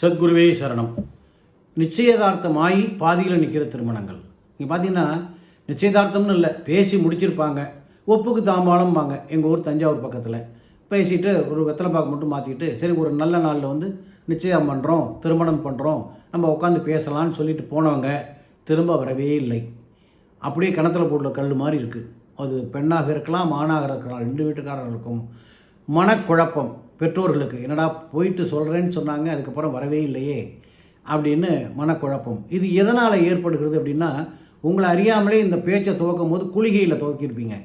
சத்குருவே சரணம். நிச்சயதார்த்தமாகி பாதியில் நிற்கிற திருமணங்கள். இங்கே பார்த்தீங்கன்னா நிச்சயதார்த்தம்னு இல்லை பேசி முடிச்சிருப்பாங்க. ஒப்புக்கு தாம்பாளம்பாங்க எங்கள் ஊர் தஞ்சாவூர் பக்கத்தில். பேசிட்டு ஒரு வெத்தலை பாக்கு மட்டும் மாற்றிக்கிட்டு சரி ஒரு நல்ல நாளில் வந்து நிச்சயம் பண்ணுறோம் திருமணம் பண்ணுறோம் நம்ம உட்காந்து பேசலான்னு சொல்லிட்டு போனவங்க திரும்ப வரவே இல்லை. அப்படியே கிணத்துல போடுற கல் மாதிரி இருக்குது அது பெண்ணாக இருக்கலாம் ஆணாக இருக்கலாம் ரெண்டு வீட்டுக்காரர்களுக்கும் மனக்குழப்பம். பெற்றோர்களுக்கு என்னடா போயிட்டு சொல்கிறேன்னு சொன்னாங்க அதுக்கப்புறம் வரவே இல்லையே அப்படின்னு மனக்குழப்பம். இது எதனால் ஏற்படுகிறது அப்படின்னா உங்களை அறியாமலே இந்த பேச்சை துவக்கும் போது குளிகையில் துவக்கியிருப்பீங்க.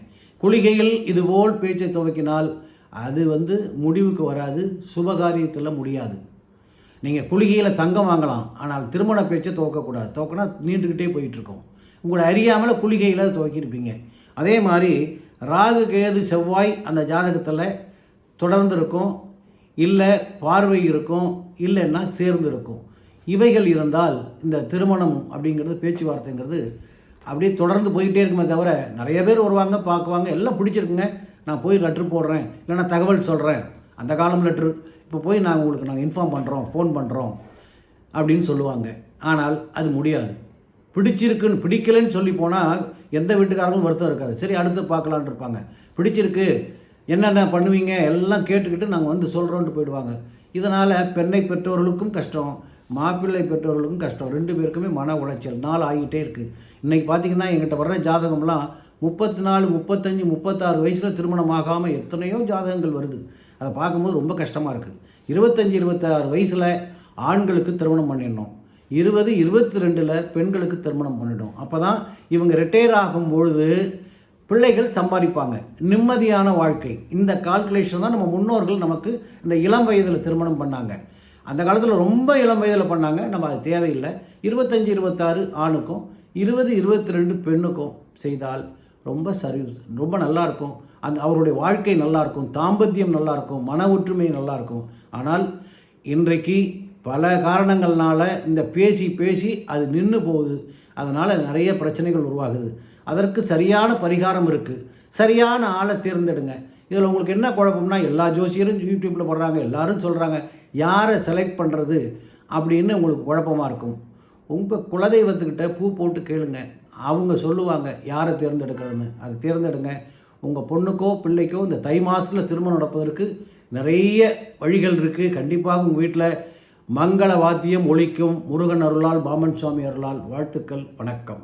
குளிகையில் இதுபோல் பேச்சை துவக்கினால் அது வந்து முடிவுக்கு வராது சுபகாரியத்தில் முடியாது. நீங்கள் குளிகையில் தங்கம் வாங்கலாம் ஆனால் திருமண பேச்சை துவக்கக்கூடாது. துவக்கினா நீண்டுக்கிட்டே போயிட்டுருக்கோம். உங்களை அறியாமல் குளிகையில் துவக்கியிருப்பீங்க. அதே மாதிரி ராகு கேது செவ்வாய் அந்த ஜாதகத்தில் தொடர்ந்து இருக்கும் இல்லை பார்வை இருக்கும் இல்லைன்னா சேர்ந்து இருக்கும். இவைகள் இருந்தால் இந்த திருமணம் அப்படிங்கிறது பேச்சுவார்த்தைங்கிறது அப்படியே தொடர்ந்து போயிட்டே இருக்குமே தவிர நிறைய பேர் வருவாங்க பார்க்குவாங்க எல்லாம் பிடிச்சிருக்குங்க. நான் போய் லெட்ரு போடுறேன் இல்லைன்னா தகவல் சொல்கிறேன் அந்த காலம் லெட்ரு. இப்போ போய் நான் உங்களுக்கு நாங்கள் இன்ஃபார்ம் பண்ணுறோம் ஃபோன் பண்ணுறோம் அப்படின்னு சொல்லுவாங்க. ஆனால் அது முடியாது. பிடிச்சிருக்குன்னு பிடிக்கலைன்னு சொல்லி போனால் எந்த வீட்டுக்காரங்களும் வருத்தம் இருக்காது. சரி அடுத்து பார்க்கலான் இருப்பாங்க. பிடிச்சிருக்கு என்னென்ன பண்ணுவீங்க? எல்லாம் கேட்டுக்கிட்டு நாங்கள் வந்து சொல்கிறோன்ட்டு போயிடுவாங்க. இதனால் பெண்ணை பெற்றோர்களுக்கும் கஷ்டம் மாப்பிள்ளை பெற்றோர்களுக்கும் கஷ்டம். ரெண்டு பேருக்குமே மன உளைச்சல். நாள் ஆகிட்டே இருக்குது இன்றைக்கி பார்த்தீங்கன்னா எங்கிட்ட வர்ற ஜாதகம்லாம் முப்பத்தி நாலு முப்பத்தஞ்சு முப்பத்தாறு வயசில் திருமணம் ஆகாமல் எத்தனையோ ஜாதகங்கள் வருது. அதை பார்க்கும்போது ரொம்ப கஷ்டமாக இருக்குது இருபத்தஞ்சி இருபத்தாறு வயசில் ஆண்களுக்கு திருமணம் பண்ணிடணும். இருபது இருபத்தி ரெண்டில் பெண்களுக்கு திருமணம் பண்ணிடும் அப்போ தான் இவங்க ரிட்டையர் ஆகும் பொழுது பிள்ளைகள் சம்பாதிப்பாங்க. நிம்மதியான வாழ்க்கை. இந்த கால்குலேஷன் தான் நம்ம முன்னோர்கள் நமக்கு இந்த இளம் வயதில் திருமணம் பண்ணாங்க. அந்த காலத்தில் ரொம்ப இளம் வயதில் பண்ணாங்க. நம்ம அது தேவையில்லை. இருபத்தஞ்சி இருபத்தாறு ஆணுக்கும் இருபது இருபத்தி ரெண்டு பெண்ணுக்கும் செய்தால் ரொம்ப சரி ரொம்ப நல்லாயிருக்கும். அந்த அவருடைய வாழ்க்கை நல்லாயிருக்கும். தாம்பத்தியம் நல்லாயிருக்கும். மன ஒற்றுமை நல்லாயிருக்கும். ஆனால் இன்றைக்கு பல காரணங்கள்னால இந்த பேசி பேசி அது நின்று போகுது. அதனால் நிறைய பிரச்சனைகள் உருவாகுது. அதற்கு சரியான பரிகாரம் இருக்குது சரியான ஆளை தேர்ந்தெடுங்க. இதில் உங்களுக்கு என்ன குழப்பம்னா எல்லா ஜோசியரும் யூடியூப்பில் போடுறாங்க எல்லாரும் சொல்கிறாங்க யாரை செலக்ட் பண்ணுறது அப்படின்னு உங்களுக்கு குழப்பமாக இருக்கும். உங்கள் குலதெய்வத்துக்கிட்ட பூ போட்டு கேளுங்க. அவங்க சொல்லுவாங்க யாரை தேர்ந்தெடுக்கிறதுன்னு. அதை தேர்ந்தெடுங்க. உங்கள் பொண்ணுக்கோ பிள்ளைக்கோ இந்த தை மாதத்தில் திருமணம் நடப்பதற்கு நிறைய வழிகள் இருக்குது கண்டிப்பாக உங்கள் வீட்டில் மங்கள வாத்தியம் ஒழிக்கும் முருகன் அருளால் பாமன் சுவாமி அருளால் வாழ்த்துக்கள் வணக்கம்.